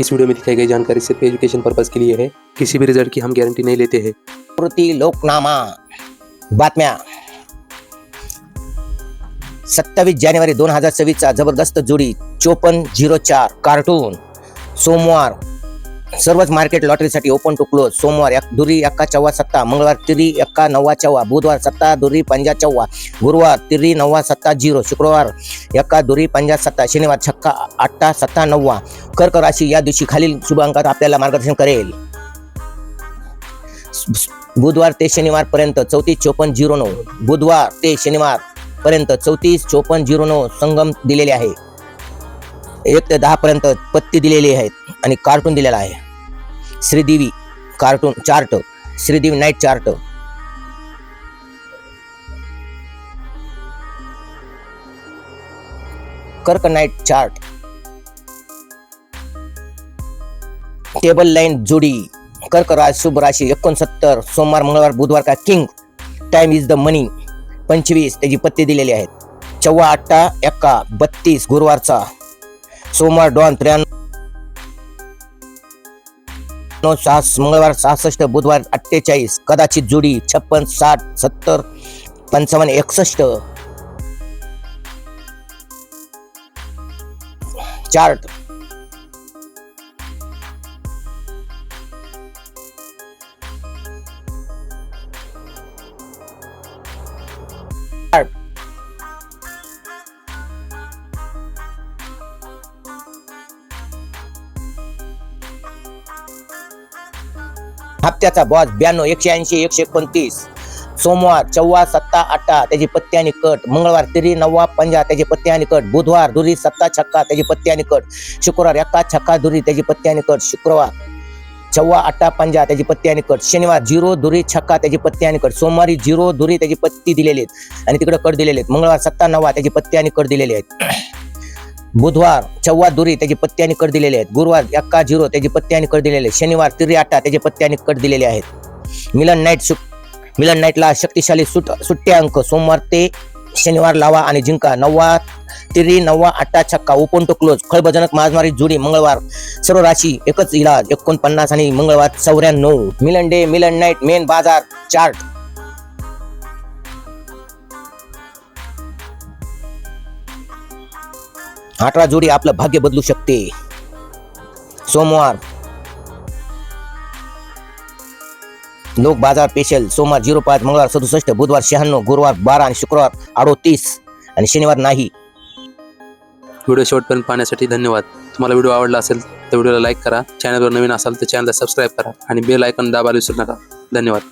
इस video में दिखाई गई जानकारी सिर्फ एजुकेशन पर्पज के लिए है। किसी भी रिजल्ट की हम गारंटी नहीं लेते हैं। कृती लोकनामा बातम्या। सत्तावीस जानेवारी दोन हजार सव्वीसचा जबरदस्त जोडी चोपन्न झिरो चार कार्टून सोमवार सर्वच मार्केट लॉटरीसाठी ओपन टू क्लोज सोमवार एक दुरी एक्का चौवा सत्ता. मंगळवार तिरी एक्का नव्वा चव्वा बुधवार सत्ता दुरी पंजा चव्वा गुरुवार तिरी नव्वा सत्ता झिरो शुक्रवार एक्का दुरी पंजा सत्ता. शनिवार छक्का आठ्ठा सत्ता नव्वा. कर्क राशी या दिवशी खालील शुभांकात आपल्याला मार्गदर्शन करेल. बुधवार ते शनिवार पर्यंत चौतीस चोपन्न झिरो नऊ. बुधवार ते शनिवार पर्यंत चौतीस चोपन्न झिरो नऊ. संगम दिलेले आहे. एक ते दहा पर्यंत पत्ती दिलेली आहेत आणि कार्टून दिलेला आहे. Sridevi cartoon chart Sridevi night chart Kark night chart table line जोडी. कर्क राज शुभ राशी एकोणसत्तर सोमवार मंगळवार बुधवार का king time is the money पंचवीस त्याची पत्ते दिलेली आहेत. चौवा अठ्ठा एक्का बत्तीस गुरुवारचा. सोमवार डॉन त्र्याण्णव सहा मंगळवार सहासष्ट बुधवार अठ्ठेचाळीस कदाचित जुडी छप्पन साठ सत्तर पंचावन्न एकसष्ट. चार्ट हप्त्याचा बॉस ब्याण्णव एकशे ऐंशी एकशे एकोणतीस. सोमवार चौवा सत्ता अठ्ठा त्याची पत्ती आणि कट. मंगळवार तिरी नववा पंजा त्याची पत्ती आणि कट. बुधवार दुरी सत्ता छक्का त्याची पत्ती आणि कट. शुक्रवार एक्का छक्का दुरी त्याची पत्ती आणि कट. शुक्रवार चौवा अठ्ठा पंजा त्याची पत्ती आणि कट. शनिवार झिरो दुरी छक्का त्याची पत्ती आणि कट. सोमवारी झिरो दुरी त्याची पत्ती दिलेली आहेत. आणि तिकडे कट दिलेले आहेत. मंगळवार सत्ता नवा त्याची पत्ती आणि कट दिलेले आहेत. बुधवार चव्वा दुरी त्याची पत्ते आणि कट दिलेले आहेत. गुरुवार एक्का झिरो त्याची पत्ते आणि कट दिलेले आहेत. शनिवार तिरी अठ्ठा त्याचे पत्ते आणि कट दिलेले आहेत. मिलन नाईट सु मिलन नाईटला शक्तिशाली सुट सुट्टे अंक. सोमवार ते शनिवार लावा आणि जिंका. नववा तिरी नववा अठ्ठा छक्का ओपन टू क्लोज. खळबजनक माजमारी जुडी मंगळवार सर्व राशी एकच इलाज एकोणपन्नास आणि मंगळवार चौऱ्याण्णव. Milan day Milan night main Bazar chart. अठरा जोडी आपलं भाग्य बदलू शकते. सोमवार. लोक बाजार स्पेशल सोमवार झिरो पाच मंगळवार सदुसष्ट बुधवार शहाण्णव गुरुवार बारा आणि शुक्रवार अडोतीस. आणि शनिवार नाही. व्हिडिओ शेवटपर्यंत पाहण्यासाठी धन्यवाद. तुम्हाला व्हिडिओ आवडला असेल तर व्हिडिओला लाईक करा. चॅनलवर नवीन असाल तर चॅनलला सबस्क्राईब करा आणि बेल आयकॉन दाबायला विसरू नका. धन्यवाद.